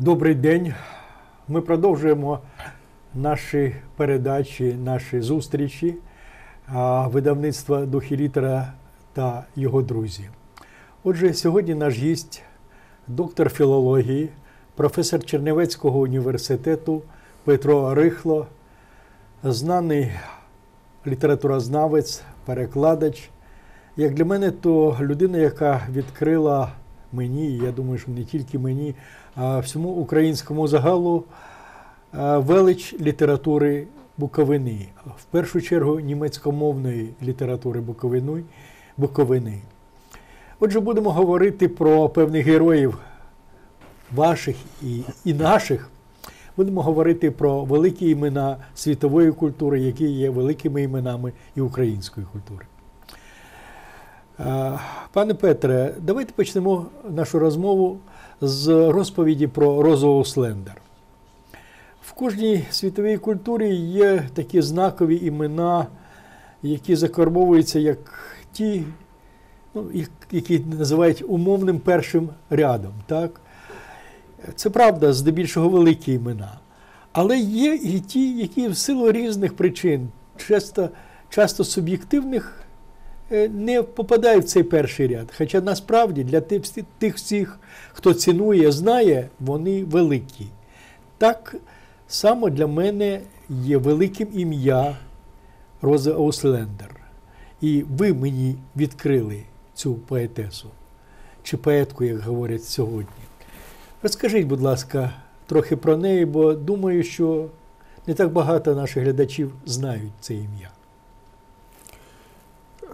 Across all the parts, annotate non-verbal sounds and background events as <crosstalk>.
Добрий день. Ми продовжуємо наші передачі, наші зустрічі видавництва духі літера та його друзі. Отже, сьогодні наш гість, доктор філології, професор Чернівецького університету Петро Рихло, знаний літературознавець, перекладач. Як для мене, то людина, яка відкрила мені, я думаю, що не тільки мені, а всьому українському загалу велич літератури Буковини, в першу чергу німецькомовної літератури Буковини. Буковини. Отже, будемо говорити про певних героїв ваших і, і наших. Будемо говорити про великі імена світової культури, які є великими іменами і української культури. Е, Пане Петре, давайте почнемо нашу розмову з розповіді про Розову Слендер. В кожній світовій культурі є такі знакові імена, які закарбовуються як ті, ну, які називають умовним першим рядом. Так? Це правда, здебільшого великі імена. Але є і ті, які в силу різних причин, часто, часто суб'єктивних, не попадають в цей перший ряд. Хоча насправді для тих всіх, хто цінує, знає, вони великі. Так само для мене є великим ім'я Роза Ослендер. І ви мені відкрили цю поетесу, чи поетку, як говорять сьогодні. Розкажіть, будь ласка, трохи про неї, бо думаю, що не так багато наших глядачів знають це ім'я.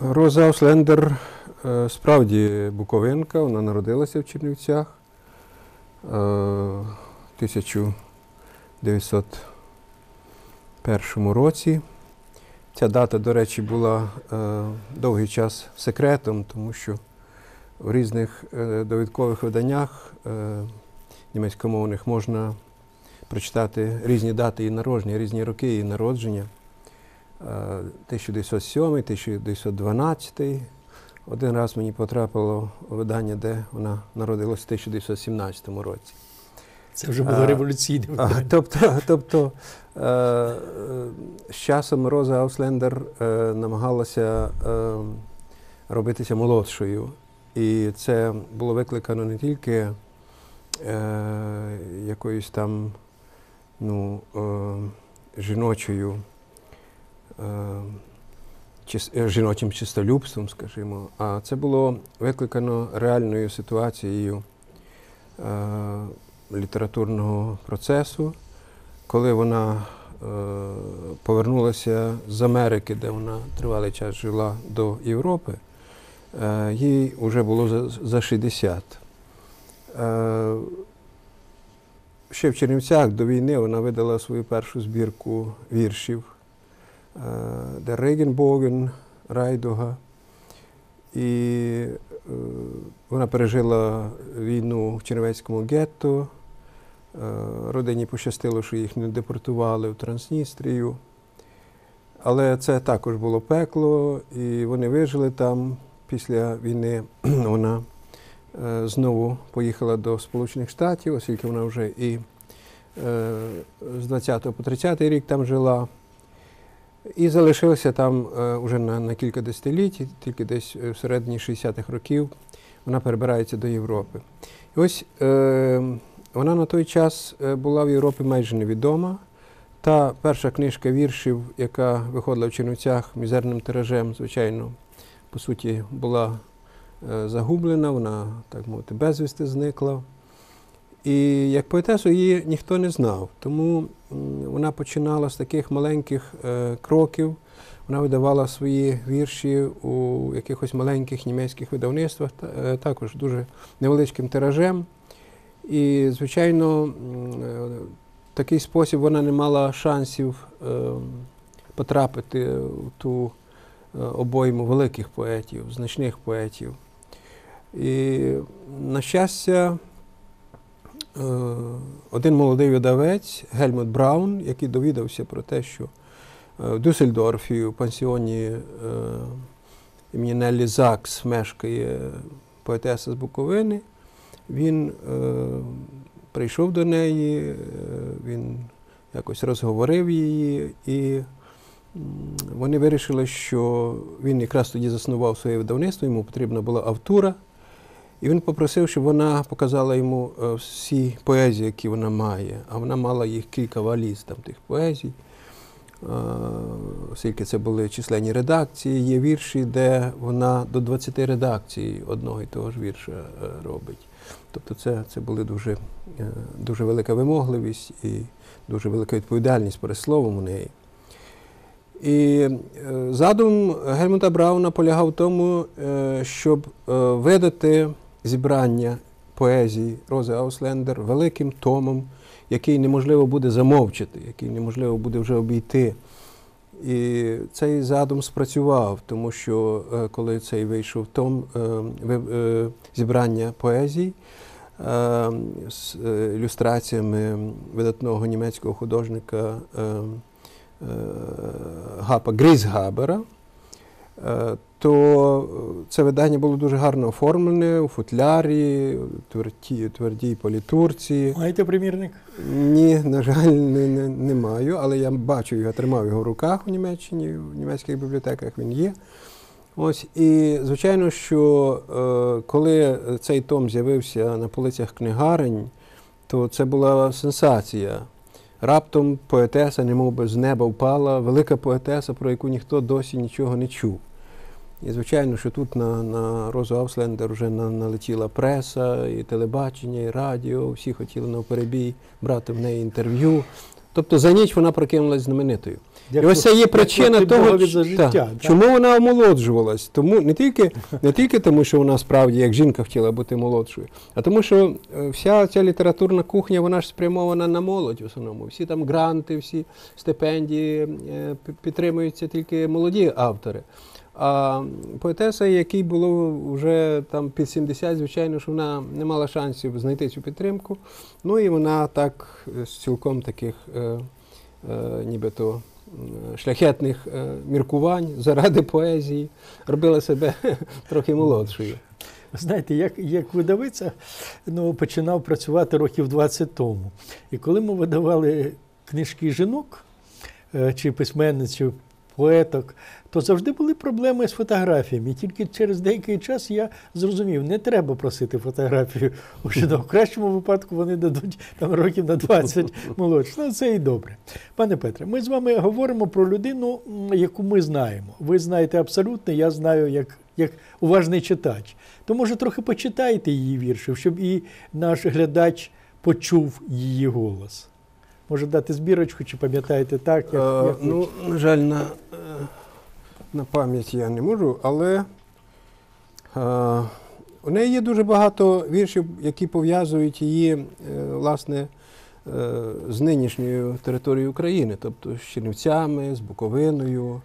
Роза Ослендер е, справді буковинка, вона народилася в Чернівцях е, 1901 році. Ця дата, до речі, була е, довгий час секретом, тому що в різних е, довідкових виданнях е, німецькомовних можна прочитати різні дати її народження, різні роки її народження. Е, 1907, 1912. Один раз мені потрапило видання, де вона народилася в 1917 році. Це вже було революційне А, тобто, тобто е, е, з часом Роза Ауслендер е, намагалася е, робитися молодшою. І це було викликано не тільки е, якоюсь там ну, е, жіночою, жіночим чистолюбством, скажімо, а це було викликано реальною ситуацією. Е, літературного процесу, коли вона е, повернулася з Америки, де вона тривалий час жила до Європи, е, їй вже було за, за 60. Е, ще в Чернівцях до війни вона видала свою першу збірку віршів е, де Рейгенбоген Райдуга. І е, вона пережила війну в Чернівецькому гетто. Е, Родині пощастило, що їх не депортували в Трансністрію. Але це також було пекло, і вони вижили там. Після війни <clears throat> вона е, знову поїхала до Сполучених Штатів, оскільки вона вже і е, з 20 по 30 рік там жила. І залишилася там е, уже на, на кілька десятиліть, тільки десь в середині 60-х років вона перебирається до Європи. І ось е, вона на той час е, була в Європі майже невідома. Та перша книжка віршів, яка виходила в Чернівцях мізерним тиражем, звичайно, по суті, була е, загублена, вона, так мовити, безвісти зникла. І як поетесу її ніхто не знав. Тому вона починала з таких маленьких е, кроків. Вона видавала свої вірші у якихось маленьких німецьких видавництвах, е, також дуже невеличким тиражем. І, звичайно, е, в такий спосіб вона не мала шансів е, потрапити в ту е, обойму великих поетів, значних поетів. І, на щастя, е, один молодий видавець Гельмут Браун, який довідався про те, що е, в Дюссельдорфі у пансіоні е, імені Неллі Закс мешкає поетеса з Буковини, він е, прийшов до неї, е, він якось розговорив її, і вони вирішили, що він якраз тоді заснував своє видавництво, йому потрібна була автура. І він попросив, щоб вона показала йому е, всі поезії, які вона має. А вона мала їх кілька валіз там тих поезій. Е, Оскільки це були численні редакції, є вірші, де вона до 20 редакцій одного і того ж вірша е, робить. Тобто це, це була дуже, дуже велика вимогливість і дуже велика відповідальність перед словом у неї. І задум Гельмута Брауна полягав в тому, щоб видати зібрання поезії Рози Ауслендер великим томом, який неможливо буде замовчати, який неможливо буде вже обійти. І цей задум спрацював, тому що е, коли цей вийшов том е, е, зібрання поезій з ілюстраціями видатного німецького художника Гапа Грізгабера, то це видання було дуже гарно оформлене у футлярі, твердій, твердій політурці. Маєте примірник? Ні, на жаль, не, не, не маю, але я бачу його, тримав його в руках у Німеччині, в німецьких бібліотеках він є. Ось, і звичайно, що е, коли цей том з'явився на полицях книгарень, то це була сенсація. Раптом поетеса, немов би з неба впала, велика поетеса, про яку ніхто досі нічого не чув. І звичайно, що тут на, на Розу Ауслендер вже на, налетіла преса, і телебачення, і радіо. Всі хотіли навперебій брати в неї інтерв'ю. Тобто за ніч вона прокинулась знаменитою. І ось це є причина того, за життя. та, так. чому вона омолоджувалась. Тому не тільки, не тільки тому, що вона справді як жінка хотіла бути молодшою, а тому, що е, вся ця літературна кухня вона ж спрямована на молодь в основному. Всі там гранти, всі стипендії е, підтримуються тільки молоді автори. А поетеса, якій було вже там під 70, звичайно, що вона не мала шансів знайти цю підтримку. Ну і вона так е, з цілком таких е, е, нібито шляхетних е, міркувань заради поезії робила себе <laughs> трохи молодшою. Знаєте, як, як видавиця ну, починав працювати років 20 тому. І коли ми видавали книжки жінок, е, чи письменниць, поеток, то завжди були проблеми з фотографіями. Тільки через деякий час я зрозумів, не треба просити фотографію у жінок. В кращому випадку вони дадуть там років на 20 молодше. Ну, це і добре. Пане Петре, ми з вами говоримо про людину, яку ми знаємо. Ви знаєте абсолютно, я знаю як, як уважний читач. То може трохи почитайте її вірші, щоб і наш глядач почув її голос. Може дати збірочку, чи пам'ятаєте так? Як, Е, як ну, на жаль, на, е, на пам'ять я не можу, але е, у неї є дуже багато віршів, які пов'язують її власне з нинішньою територією України, тобто з Чернівцями, з Буковиною.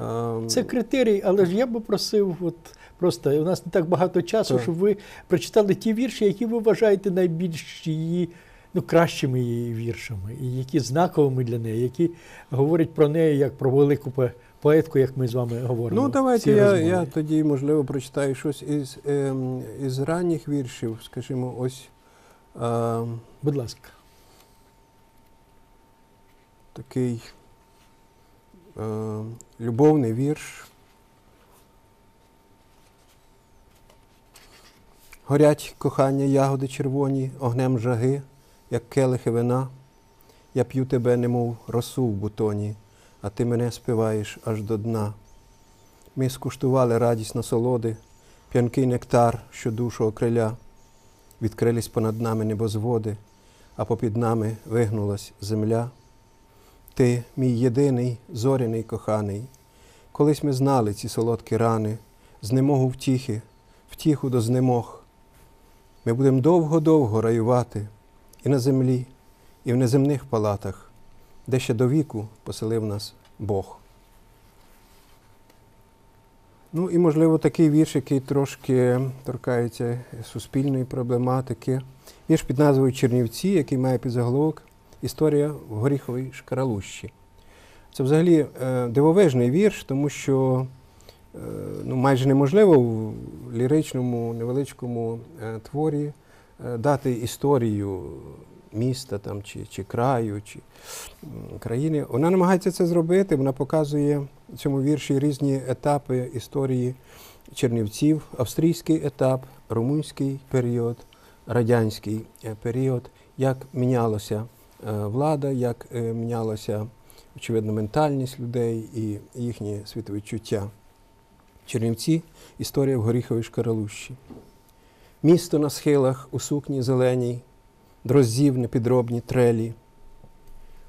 Е, Це критерій, але ж я би просив, от просто у нас не так багато часу, Так. щоб ви прочитали ті вірші, які ви вважаєте найбільш її, ну, кращими її віршами, і які знаковими для неї, які говорять про неї як про велику поетку, як ми з вами говоримо. Ну, давайте я, я тоді, можливо, прочитаю щось із, ем, із ранніх віршів, скажімо, ось. ем, Будь ласка. такий е, любовний вірш. Горять кохання ягоди червоні, огнем жаги, як келихи вина. Я п'ю тебе, немов росу в бутоні, а ти мене співаєш аж до дна. Ми скуштували радість насолоди, п'янкий нектар, що душу окриля. Відкрились понад нами небозводи, а попід нами вигнулась земля. Ти, мій єдиний зоряний коханий, колись ми знали ці солодкі рани, знемогу втіхи, втіху до знемог. Ми будемо довго-довго раювати і на землі, і в неземних палатах, де ще до віку поселив нас Бог. Ну і, можливо, такий вірш, який трошки торкається суспільної проблематики. Вірш під назвою Чернівці, який має підзаголовок Історія в горіховій шкаралущі. Це взагалі е, дивовижний вірш, тому що е, ну, майже неможливо в ліричному невеличкому е, творі дати історію міста там, чи, чи краю, чи країни. Вона намагається це зробити. Вона показує в цьому вірші різні етапи історії Чернівців, австрійський етап, румунський період, радянський е, період, як мінялася е, влада, як е, мінялася, очевидно, ментальність людей і їхні світовідчуття. Чернівці історія в горіховій шкаралущі. Місто на схилах у сукні зеленій, дрозів непідробні трелі.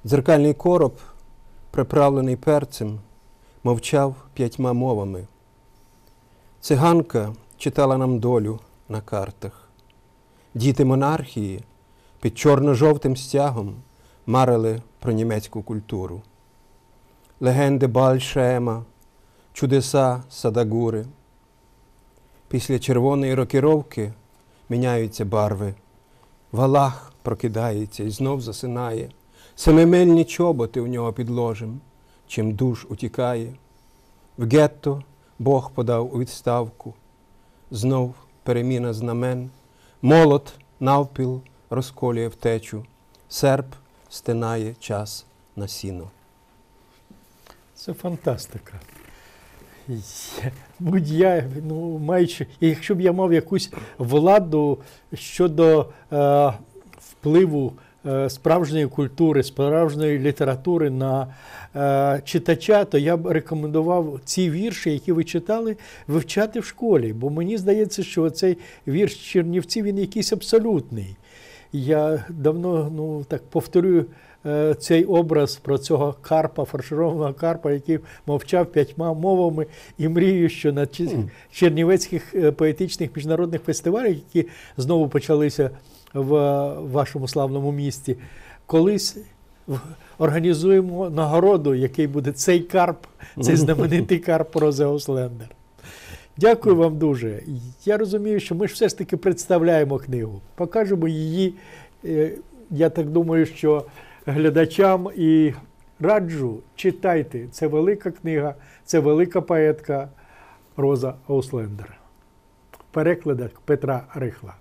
Дзеркальний короб, приправлений перцем, мовчав п'ятьма мовами. Циганка читала нам долю на картах. Діти монархії під чорно-жовтим стягом марили про німецьку культуру. Легенди Бальшема, чудеса Садагури. Після червоної рокіровки міняються барви. Валах прокидається і знов засинає. Семимильні чоботи в нього підложим, чим душ утікає. В гетто Бог подав у відставку. Знов переміна знамен. Молот навпіл розколює втечу. Серп стинає час на сіно. Це фантастика. Я- <laughs> Будь я, ну, маючи, якщо б я мав якусь владу щодо е, впливу е, справжньої культури, справжньої літератури на е, читача, то я б рекомендував ці вірші, які ви читали, вивчати в школі. Бо мені здається, що цей вірш Чернівці він якийсь абсолютний. Я давно ну, так повторюю цей образ про цього карпа, фаршированого карпа, який мовчав п'ятьма мовами, і мрію, що на чернівецьких е, поетичних міжнародних фестивалях, які знову почалися в е, вашому славному місті, колись організуємо нагороду, який буде цей карп, цей знаменитий <laughs> карп Розе Ослендер. Дякую вам дуже. Я розумію, що ми ж все ж таки представляємо книгу, покажемо її. е, Я так думаю, що глядачам і раджу читайте. Це велика книга, це велика поетка Роза Ауслендер. В перекладах Петра Рихла.